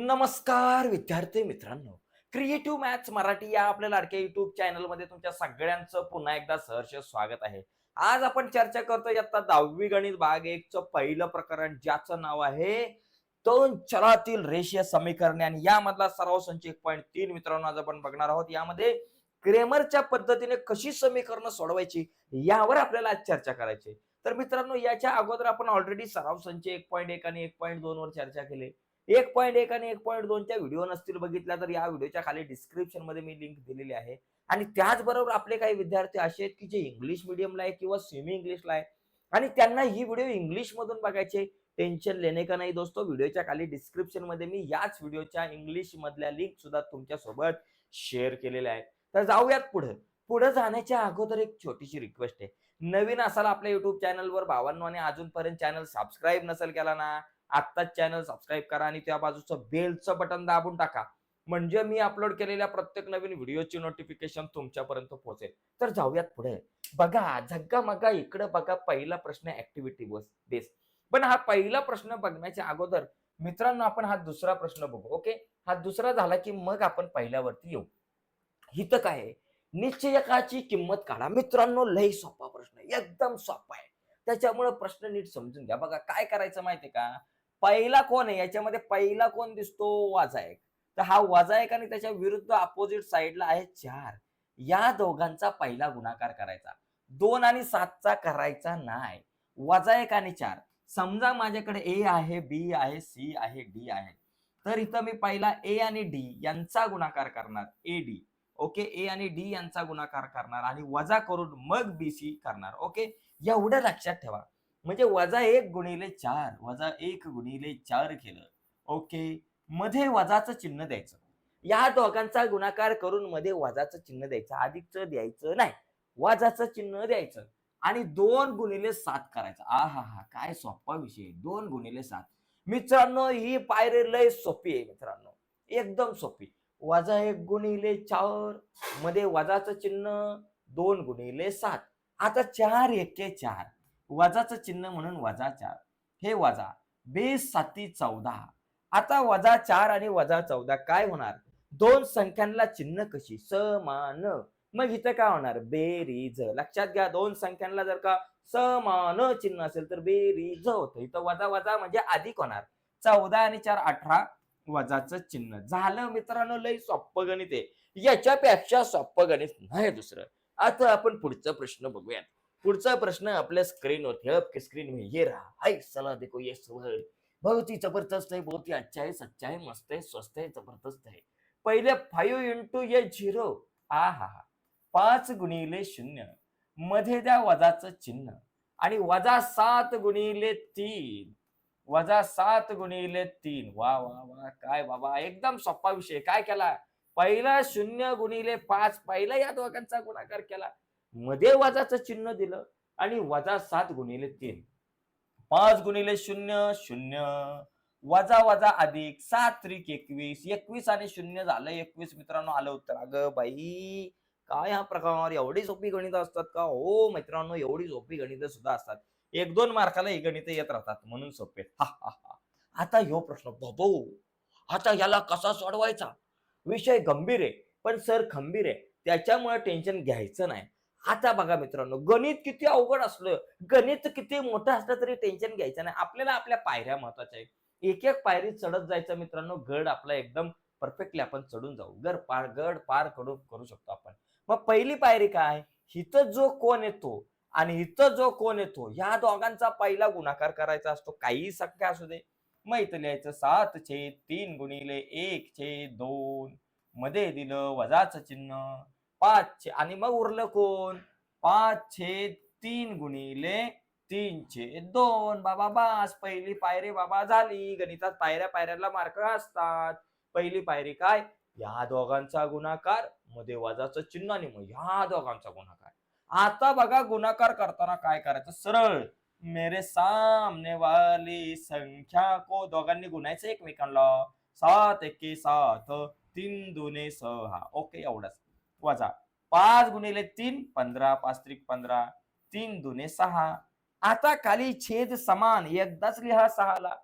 नमस्कार विद्यार्थी मित्रांनो. क्रिएटिव्ह मॅथ्स मराठी या आपल्या लाडक्या युट्यूब चॅनलमध्ये तुमच्या सगळ्यांचं पुन्हा एकदा सहर्ष स्वागत आहे. आज आपण चर्चा करतोय आता दहावी गणित भाग एकचं पहिलं प्रकरण ज्याचं नाव आहे दोन चलातील रेषीय समीकरणे. आणि यामधला सराव संच एक पॉईंट तीन मित्रांनो आज आपण बघणार आहोत. यामध्ये क्रेमरच्या पद्धतीने कशी समीकरणं सोडवायची यावर आपल्याला आज चर्चा करायची तर मित्रांनो याच्या अगोदर आपण ऑलरेडी सराव संच एक पॉईंट एक आणि एक पॉईंट दोन वर चर्चा केली. एक पॉईंट एक आणि एक पॉईंट दोनच्या व्हिडिओ नसतील बघितल्या तर या व्हिडिओच्या खाली डिस्क्रिप्शनमध्ये मी लिंक दिलेली आहे. आणि त्याचबरोबर आपले काही विद्यार्थी असे आहेत की जे इंग्लिश मिडियमला आहे किंवा सेमी इंग्लिशला आहे. आणि त्यांना ही व्हिडिओ इंग्लिश मधून बघायचे टेन्शन लेणे का नाही दोस्तो? व्हिडिओच्या खाली डिस्क्रिप्शनमध्ये मी याच व्हिडिओच्या इंग्लिश मधल्या लिंक सुद्धा तुमच्यासोबत शेअर केलेल्या आहेत. तर जाऊयात पुढे. पुढे जाण्याच्या अगोदर एक छोटीशी रिक्वेस्ट आहे. नवीन असाल आपल्या युट्यूब चॅनलवर भावांनो आणि अजूनपर्यंत चॅनल सबस्क्राईब नसेल केला ना आत्ताच चॅनल सबस्क्राईब करा आणि त्या बाजूचं बेलचं बटन दाबून टाका. म्हणजे मी अपलोड केलेल्या प्रत्येक नवीन व्हिडिओची नोटिफिकेशन तुमच्यापर्यंत पोहोचेल. तर जाऊयात पुढे. बघा झग्गा मगा इकडे बघा पहिला प्रश्न ऍक्टिव्हिटी बस बेस पण हा पहिला प्रश्न बघण्याच्या अगोदर मित्रांनो आपण हा दुसरा प्रश्न बघू ओके हा दुसरा झाला की मग आपण पहिल्यावरती येऊ. हिथं काय आहे? निश्चयकाची किंमत काढा. मित्रांनो लय सोपा प्रश्न एकदम सोपा आहे. त्याच्यामुळे प्रश्न नीट समजून घ्या. बघा काय करायचं माहितीये का? पहिला कोण आहे? याच्यामध्ये पहिला कोण दिसतो? वाजायक तर हा वाजायक आणि त्याच्या विरुद्ध अपोजिट साईडला आहे चार. या दोघांचा पहिला गुणाकार करायचा. दोन आणि सातचा करायचा नाही. वजायक आणि चार. समजा माझ्याकडे ए आहे बी आहे सी आहे डी आहे. तर इथं मी पहिला ए आणि डी यांचा गुणाकार करणार. A D okay? ए आणि डी यांचा गुणाकार करणार आणि वजा करून मग बी सी करणार. ओके? एवढं लक्षात ठेवा. म्हणजे वजा एक गुणिले चार वजा एक गुणिले चार केलं. ओके? मध्ये वजाचं चिन्ह द्यायचं. या दोघांचा गुणाकार करून मध्ये वजाचं चिन्ह द्यायचं. अधिकचं द्यायचं नाही. वजाचं चिन्ह द्यायचं. आणि दोन गुणिले सात करायचं. आ हा हा काय सोपा विषय दोन गुणिले सात. मित्रांनो ही पायरी लय सोपी आहे मित्रांनो. एकदम सोपी. वजा एक गुणिले चारमध्ये वजाचं चिन्ह दोन गुणिले सात. आता चार एके चार. वजाचं चिन्ह म्हणून वजा चार. हे वजा. बेस साती चौदा. आता वजा चार आणि वजा चौदा काय होणार? दोन संख्यांना चिन्ह कशी? समान. मग इथं काय होणार? बेरीज. लक्षात घ्या दोन संख्यांना जर का समान चिन्ह असेल तर बेरीज होतं. इथं वजा वजा म्हणजे अधिक होणार. चौदा आणि चार अठरा वजाचं चिन्ह. झालं मित्रांनो लय सोप्प गणित आहे. याच्यापेक्षा सोप्प गणित नाही दुसरं. आता आपण पुढचा प्रश्न बघूयात. पुढचा प्रश्न आपल्या स्क्रीनवर आपके स्क्रीन में ये रहा. हाय सला देखो ये सवाल बहुत ही जबरदस्त आहे बहुत ही अच्छा आहे सच्चा आहे मस्त आहे स्वस्त आहे जबरदस्त आहे. पहिले फाईव्ह इंटू ये झिरो आ हा हा. पाच गुणिले शून्य. मध्ये द्या वजाचं चिन्ह. आणि वजा सात गुणिले तीन. वजा सात गुणिले तीन. वा वा वा काय बाबा एकदम सोपा विषय. काय केला? पहिला शून्य गुणिले पाच. पहिला या दोघांचा गुणाकार केला. मध्ये वजाचं चिन्ह दिलं आणि वजा सात गुणिले तीन. पाच गुणिले शून्य शून्य. वजा वजा अधिक सात त्रिक एकवीस. एकवीस आणि शून्य झालं. एकवीस मित्रांनो आलं उत्तर. अगं बाई काय हा प्रकार? एवढी सोपी गणित असतात का? हो मित्रांनो एवढी सोपी गणित सुद्धा असतात. एक दोन मार्काला ही गणित येत राहतात. म्हणून सोपे. हा हा हा. आता ह्यो प्रश्न. बाबो आता याला कसा सोडवायचा? विषय गंभीर आहे पण सर खंबीर आहे. त्याच्यामुळे टेन्शन घ्यायचं नाही. आता बघा मित्रांनो गणित किती अवघड असलं गणित किती मोठं असलं तरी टेन्शन घ्यायचं नाही. आपल्याला आपल्या पायऱ्या महत्त्वाच्या आहेत. एक एक पायरी चढत जायचं मित्रांनो गड आपला एकदम परफेक्टली आपण चढून जाऊ. गड पार गड पार करू करू शकतो आपण. मग पहिली पायरी काय? हिथं जो कोण येतो आणि इथं जो कोण येतो ह्या दोघांचा पहिला गुणाकार करायचा असतो. काही संख्या असू दे. मग इथं लिहायचं सात छेद तीन गुणिले एक छेद दोन. मध्ये दिलं वजाचं चिन्ह. पाच छे. आणि मग उरलं कोण? पाच छेद तीन गुणिले तीन छेद दोन. बाबा बास. पहिली पायरी बाबा झाली. गणितात पायऱ्या पायऱ्याला मार्क असतात. पहिली पायरी काय? या दोघांचा गुणाकारमध्ये वजाचं चिन्ह आणि मग ह्या दोघांचा गुणाकार. आता बघा गुणाकार करताना काय करायचं? सरळ. मेरे सामने वाली संख्या को दोघांनी गुणायचं एकमेकांना सात एके सात तीन दुने सहा. ओके एवढंच. वजा पाच गुणिले तीन पंधरा पाच त्रिक पंधरा तीन दुने सहा. आता खाली छेद समान एकदाच लिहा सहाला.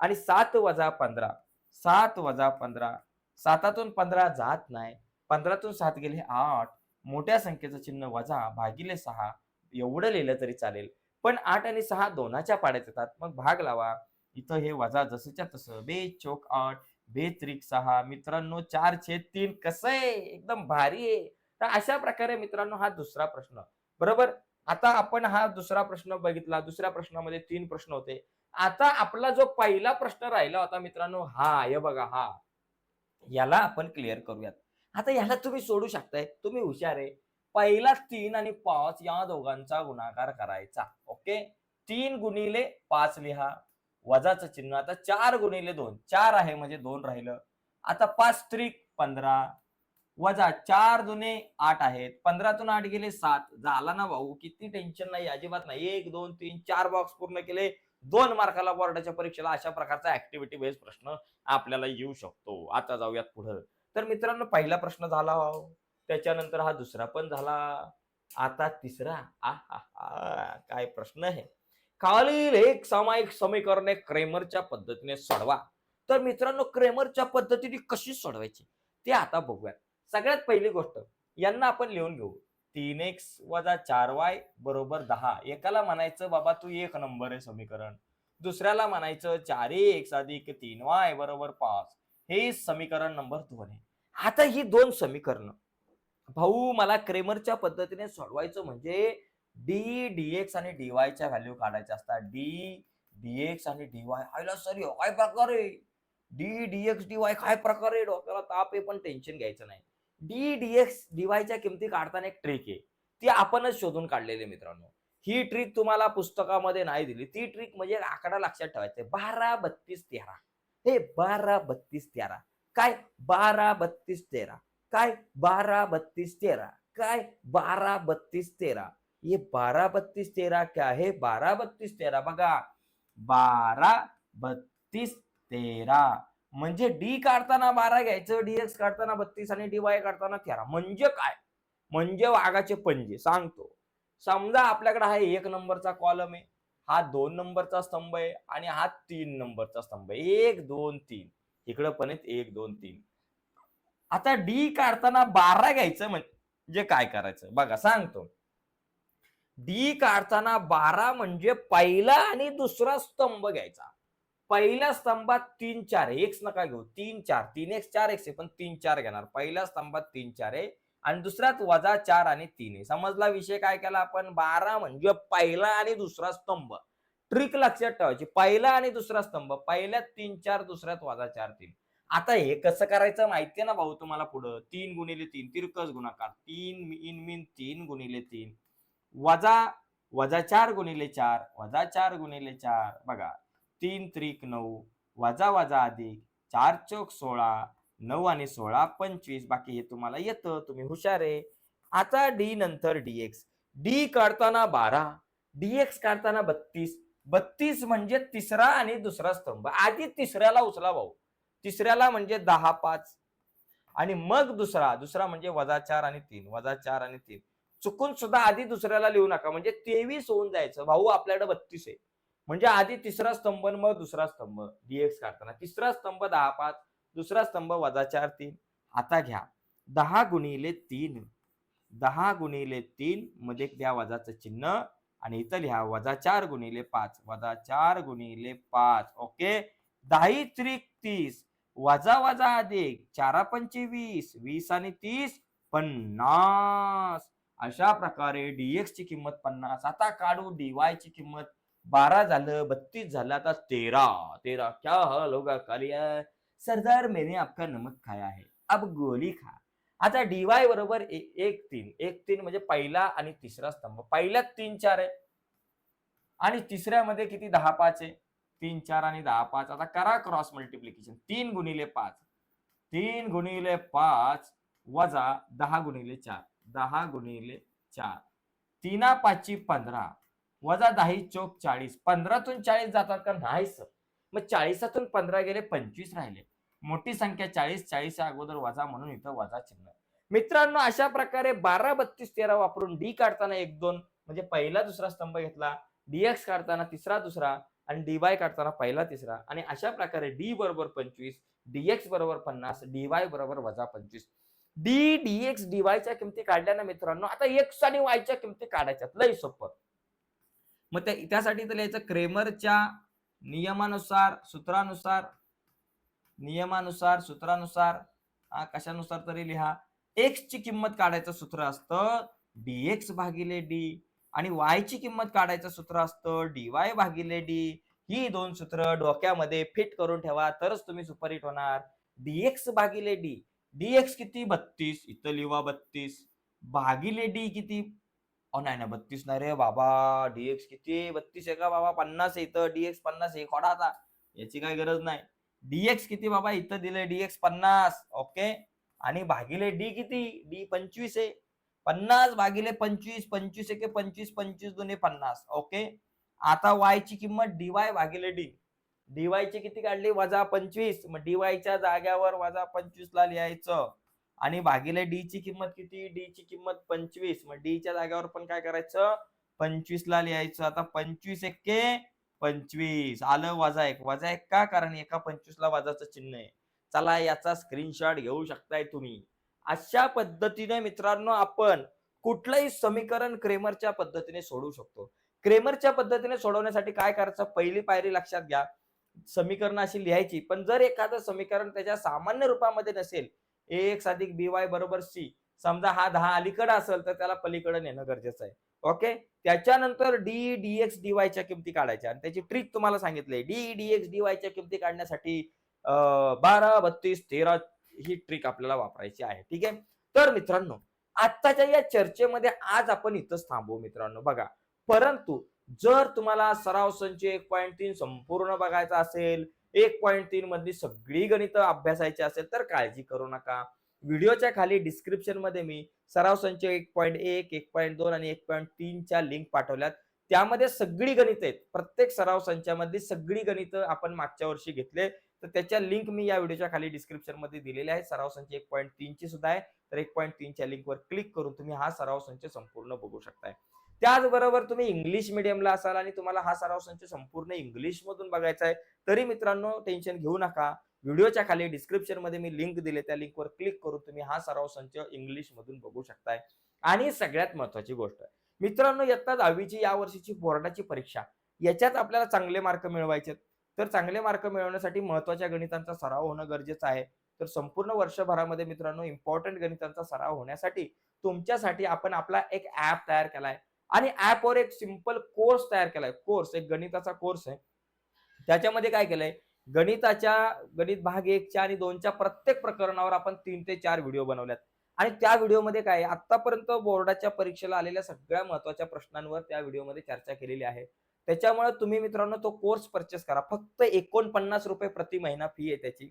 आणि सात वजा पंधरा सात वजा पंधरा. सातातून पंधरा जात नाही. पंधरातून सात गेले आठ. मोठ्या संख्येचं चिन्ह वजा भागिले सहा. एवढं लिहिलं तरी चालेल. पण आठ आणि सहा दोनाच्या पाड्यात येतात. मग भाग लावा. इथं हे वजा जसंच्या तसं. बे चोक आठ. बेत्रिक सहा. मित्रांनो चार छेद तीन कसं आहे? एकदम भारी आहे. तर अशा प्रकारे मित्रांनो हा दुसरा प्रश्न. बरोबर? आता आपण हा दुसरा प्रश्न बघितला. दुसऱ्या प्रश्नामध्ये तीन प्रश्न होते. आता आपला जो पहिला प्रश्न राहिला होता मित्रांनो हा हे बघा हा. याला आपण क्लिअर करूयात. आता याला तुम्ही सोडू शकताय. तुम्ही हुशार आहे. पहिला तीन आणि पाच या दोघांचा गुणाकार करायचा. ओके? तीन गुणिले पाच लिहा. वजाचं चिन्ह. आता चार गुणिले दोन. चार आहे म्हणजे दोन राहिलं. आता पाच त्रिक पंधरा. वजा चार दुने आठ आहेत. पंधरातून आठ गेले सात. झाला ना भाऊ किती टेन्शन नाही अजिबात नाही. एक दोन तीन चार बॉक्स पूर्ण केले. दोन मार्काला बोर्डाच्या परीक्षेला अशा प्रकारचा ऍक्टिव्हिटी बेस्ड प्रश्न आपल्याला येऊ शकतो. आता जाऊयात पुढं. तर मित्रांनो पहिला प्रश्न झाला त्याच्यानंतर हा दुसरा पण झाला. आता तिसरा. आ हा हा काय प्रश्न आहे? खालील एक सामायिक समीकरणे क्रेमरच्या पद्धतीने सोडवा. तर मित्रांनो क्रेमरच्या पद्धतीने कशी सोडवायची? ते आता बघूयात. सगळ्यात पहिली गोष्ट यांना आपण लिहून घेऊ. तीन एक्स वजा चार वाय बरोबर दहा. एकाला म्हणायचं बाबा तू एक नंबर आहे समीकरण. दुसऱ्याला म्हणायचं चार एक्स अधिक तीन वाय बरोबर पाच. हे समीकरण नंबर दोन आहे. आता ही दोन समीकरण. भाऊ मला क्रेमरच्या पद्धतीने सोडवायचं म्हणजे डी डीएक्स आणि डीवायच्या व्हॅल्यू काढायच्या असतात. डी डीएक्स आणि डीवाय आयला सर ह्यो काय प्रकार आहे? डी डीएक्स डीवाय काय प्रकार आहे? डोक्याला ताप आहे पण टेन्शन घ्यायचं नाही. डी डीएक्स डीवायच्या किमती काढताना एक ट्रिक आहे. ती आपणच शोधून काढलेली मित्रांनो. ही ट्रिक तुम्हाला पुस्तकामध्ये नाही दिली. ती ट्रिक म्हणजे आकडा लक्षात ठेवायचा बारा बत्तीस तेरा. हे बारा बत्तीस तेरा. काय? बारा बत्तीस तेरा. काय? बारा बत्तीस तेरा. काय? बारा बत्तीस तेरा. ये बारा बत्तीस तेरा क्या है? बारा बत्तीस तेरा बघा. बारा बत्तीस तेरा म्हणजे डी काढताना बारा घ्यायचं डीएक्स काढताना बत्तीस आणि डीवाय काढताना तेरा. म्हणजे काय? म्हणजे वाघाचे पंजे. सांगतो. समजा आपल्याकडे हा एक नंबरचा कॉलम आहे. हा दोन नंबरचा स्तंभ आहे आणि हा तीन नंबरचा स्तंभ आहे. एक दोन तीन. इकडं पण आहेत. एक दोन तीन. आता डी काढताना बारा घ्यायचं म्हणजे काय करायचं? बघा सांगतो. डी काढताना बारा म्हणजे पहिला आणि दुसरा स्तंभ घ्यायचा. पहिल्या स्तंभात तीन चार एक्स नका घेऊ. तीन चार. तीन एक्स चार एक्स आहे. पण तीन चार घेणार. पहिल्या स्तंभात तीन चार आहे. आणि दुसऱ्यात वजा चार आणि तीन आहे. समजला विषय काय केला आपण? बारा म्हणजे पहिला आणि दुसरा स्तंभ. ट्रिक लक्षात ठेवायची. पहिला आणि दुसरा स्तंभ. पहिल्यात तीन चार दुसऱ्यात वजा चार तीन. आता हे कसं करायचं माहितीये ना भाऊ तुम्हाला पुढं? तीन गुणिले तीन. तिरकस गुणाकार. तीन इन मिन तीन गुणिले तीन. वजा वजा चार गुणिले चार वजा चार गुणिले चार. बघा तीन त्रिक नऊ वजा वजा अधिक चार चौक सोळा नऊ आणि सोळा पंचवीस. बाकी हे तुम्हाला येतं तुम्ही हुशार आहे. आता डी नंतर डीएक्स डी काढताना बारा डीएक्स काढताना बत्तीस. बत्तीस म्हणजे तिसरा आणि दुसरा स्तंभ. आधी तिसऱ्याला उचला भाऊ. तिसऱ्याला म्हणजे दहा पाच. आणि मग दुसरा दुसरा म्हणजे वजा चार आणि तीन वजा चार आणि तीन. चुकून सुद्धा आधी दुसऱ्याला लिहू नका. म्हणजे तेवीस होऊन जायचं. भाऊ आपल्याकडे बत्तीस आहे. म्हणजे आधी तिसरा स्तंभ मग दुसरा स्तंभ. डीएक्स काढताना. तिसरा स्तंभ दहा पाच दुसरा स्तंभ वजा चार तीन. आता घ्या. दहा गुणिले तीन. दहा गुणिले तीन मध्ये द्या वजाचं चिन्ह. आणि इथं लिहा. वजा चार गुणिले पाच. वजा चार गुणिले पाच. ओके? दहाही त्रिक तीस. वजा वजा अधिक. चारा पंचवीस. वीस आणि तीस. पन्नास. अशा प्रकारे डीएक्स ची किंमत पन्नास आता काढू डीवाय ची किंमत बारा झालं बत्तीस झालं आता तेरा. तेरा क्या हल होगा कालिया सरदार मैंने आपका नमक खाया है अब गोली खा. आता डीवाय बरोबर एक तीन एक तीन म्हणजे पहिला आणि तिसरा स्तंभ. पहिल्यात तीन चार आहे. आणि तिसऱ्यामध्ये किती? दहा पाच आहे. तीन चार आणि दहा पाच. आता करा क्रॉस मल्टिप्लिकेशन तीन गुणिले पाच. तीन गुणिले पाच वजा दहा गुणिले चार. दहा गुणिले चार. तीना पाचची पंधरा. वजा दहा चोक चाळीस. पंधरातून चाळीस जातात का? नाही सर. मग चाळीसातून पंधरा गेले पंचवीस राहिले. मोठी संख्या चाळीस चाळीसच्या अगोदर वजा म्हणून इथं वजा चिन्ह. मित्रांनो अशा प्रकारे बारा बत्तीस तेरा वापरून डी काढताना एक दोन म्हणजे पहिला दुसरा स्तंभ घेतला डीएक्स काढताना तिसरा दुसरा आणि डी वाय काढताना पहिला तिसरा. आणि अशा प्रकारे डी बरोबर पंचवीस डीएक्स बरोबर पन्नास डीवाय बरोबर वजा पंचवीस. डी डीवाय च्या किमती काढल्या ना मित्रांनो आता एक्स आणि वायच्या किमती काढायच्या लय सोपं. मग त्यासाठी तर लिहायचं क्रेमरच्या नियमानुसार सूत्रानुसार नियमानुसार सूत्रानुसार कशानुसार तरी लिहा. एक्स ची किंमत काढायचं सूत्र असतं डी एक्स भागिले डी आणि वाय ची किंमत काढायचं सूत्र असतं डीवाय भागिले डी. ही दोन सूत्र डोक्यामध्ये फिट करून ठेवा तरच तुम्ही सुपरहिट होणार. डीएक्स भागिले डी. डी एक्स किती? बत्तीस. इथं लिवा बत्तीस. भागिले डी किती? अ नाही ना बत्तीस नाही रे बाबा. डी एक्स किती? बत्तीस आहे का बाबा? पन्नास आहे इथं. डीएक्स पन्नास आहे. खोडा आता. याची काय गरज नाही. डी एक्स किती बाबा? इथं दिलंय डीएक्स पन्नास. ओके? आणि भागिले डी किती? डी पंचवीस आहे. पन्नास भागिले पंचवीस. पंचवीस एके पंचवीस पंचवीस दोन्ही पन्नास. ओके? आता वाय ची किंमत डीवाय भागिले डी डीवाय ची किती काढली? वजा पंचवीस. मग डीवायच्या च्या जाग्यावर वजा पंचवीस ला लिहायचं. आणि भागिले डी ची किंमत किती? डी ची किंमत पंचवीस. मग डी च्या जाग्यावर पण काय करायचं? पंचवीस ला लिहायचं. आता पंचवीस एक्के पंचवीस. आलं वजा एक. वजा एक का? कारण एका पंचवीस ला वजाचं चिन्ह आहे. चला याचा स्क्रीनशॉट घेऊ शकताय तुम्ही. अशा पद्धतीने मित्रांनो आपण कुठलंही समीकरण क्रेमरच्या पद्धतीने सोडवू शकतो. क्रेमरच्या पद्धतीने सोडवण्यासाठी काय करायचं? पहिली पायरी लक्षात घ्या. समीकरण अशी लिहायची. पण जर एखादं समीकरण त्याच्या सामान्य रूपामध्ये नसेल एक्स अधिक बी वाय बरोबर सी समजा हा दहा अलीकडे असेल तर त्याला पलीकडे नेणं गरजेचं आहे. ओके? त्याच्यानंतर डी डीएक्स च्या किमती काढायच्या. आणि त्याची ट्रिक तुम्हाला सांगितली डी डीएक्स च्या किमती काढण्यासाठी बारा बत्तीस तेरा ही ट्रिक आपल्याला वापरायची आहे. ठीक आहे? तर मित्रांनो आत्ताच्या या चर्चेमध्ये आज आपण इथंच थांबू मित्रांनो. बघा परंतु जर तुम्हाला सराव संच एक पॉईंट तीन संपूर्ण बघायचा असेल एक पॉईंट तीन मधली सगळी गणित अभ्यासायची असेल तर काळजी करू नका. व्हिडिओच्या खाली डिस्क्रिप्शनमध्ये मी सराव संच एक पॉईंट एक एक पॉईंट दोन आणि एक पॉईंट तीनच्या लिंक पाठवल्यात. त्यामध्ये सगळी गणित आहेत. प्रत्येक सराव संचामध्ये सगळी गणित आपण मागच्या वर्षी घेतले. तर त्याच्या लिंक मी या व्हिडिओच्या खाली डिस्क्रिप्शनमध्ये दिलेल्या आहे सराव संच एक पॉईंट तीनची सुद्धा आहे. तर एक पॉईंट तीनच्या लिंकवर क्लिक करून तुम्ही हा सराव संच संपूर्ण बघू शकताय. त्याचबरोबर तुम्ही इंग्लिश मिडियमला असाल आणि तुम्हाला हा सराव संच संपूर्ण इंग्लिश मधून बघायचा आहे तरी मित्रांनो टेन्शन घेऊ नका. व्हिडिओच्या खाली डिस्क्रिप्शनमध्ये मी लिंक दिले त्या लिंकवर क्लिक करून तुम्ही हा सराव संच इंग्लिश मधून बघू शकताय. आणि सगळ्यात महत्वाची गोष्ट मित्रांनो इयत्ता दहावीची या वर्षीची बोर्डाची परीक्षा याच्यात आपल्याला चांगले मार्क मिळवायचे तर चांगले मार्क मिळवण्यासाठी महत्त्वाच्या गणितांचा सराव होणं गरजेचं आहे. तर संपूर्ण वर्षभरामध्ये मित्रांनो इम्पॉर्टंट गणितांचा सराव होण्यासाठी तुमच्यासाठी आपण आपला एक ऍप तयार केलाय. आणि ऍपवर एक सिंपल कोर्स तयार केलाय. कोर्स एक गणिताचा कोर्स आहे. त्याच्यामध्ये काय केलंय? गणिताच्या गणित भाग एकच्या आणि दोनच्या प्रत्येक प्रकरणावर आपण तीन ते चार व्हिडिओ बनवल्यात. आणि त्या व्हिडिओमध्ये काय आतापर्यंत बोर्डाच्या परीक्षेला आलेल्या सगळ्या महत्त्वाच्या प्रश्नांवर त्या व्हिडिओमध्ये चर्चा केलेली आहे. त्याच्यामुळे तुम्ही मित्रांनो तो कोर्स परचेस करा. फक्त एकोणपन्नास रुपये प्रति महिना फी आहे त्याची.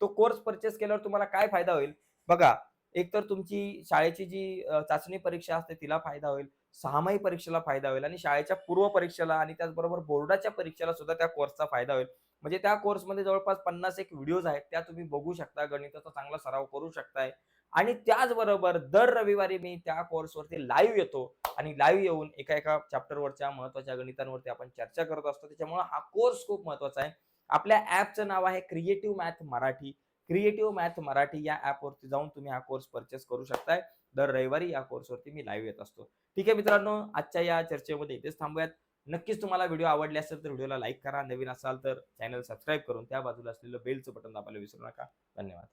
तो कोर्स परचेस केल्यावर तुम्हाला काय फायदा होईल? बघा एक तर तुमची शाळेची जी चाचणी परीक्षा असते तिला फायदा होईल. सहामाही परीक्षेला फायदा होईल आणि शाळेच्या पूर्व परीक्षेला आणि त्याचबरोबर बोर्डाच्या परीक्षेला सुद्धा त्या कोर्सचा फायदा होईल. म्हणजे त्या कोर्समध्ये जवळपास पन्नास एक व्हिडिओज आहेत त्या तुम्ही बघू शकता गणिताचा चांगला सराव करू शकताय. आणि त्याचबरोबर दर रविवारी मी त्या कोर्सवरती लाईव्ह येतो आणि लाईव्ह येऊन एका एका चॅप्टरवरच्या महत्त्वाच्या गणितांवरती आपण चर्चा करत असतो. त्याच्यामुळे हा कोर्स खूप महत्त्वाचा आहे. आपल्या ऍपचं नाव आहे creative math Marathi creative math Marathi या ऍपवरती जाऊन तुम्ही हा कोर्स परचेस करू शकताय. दर रविवारी या कोर्सवरती मी लाईव्ह येत असतो. ठीक आहे मित्रांनो आजच्या या चर्चेमध्ये इथेच थांबूयात. नक्कीच तुम्हाला व्हिडिओ आवडले असेल तर व्हिडिओला लाईक करा. नवीन असाल तर चॅनल सबस्क्राईब करून त्या बाजूला असलेलं बेलचं बटन दाबायला विसरू नका. धन्यवाद.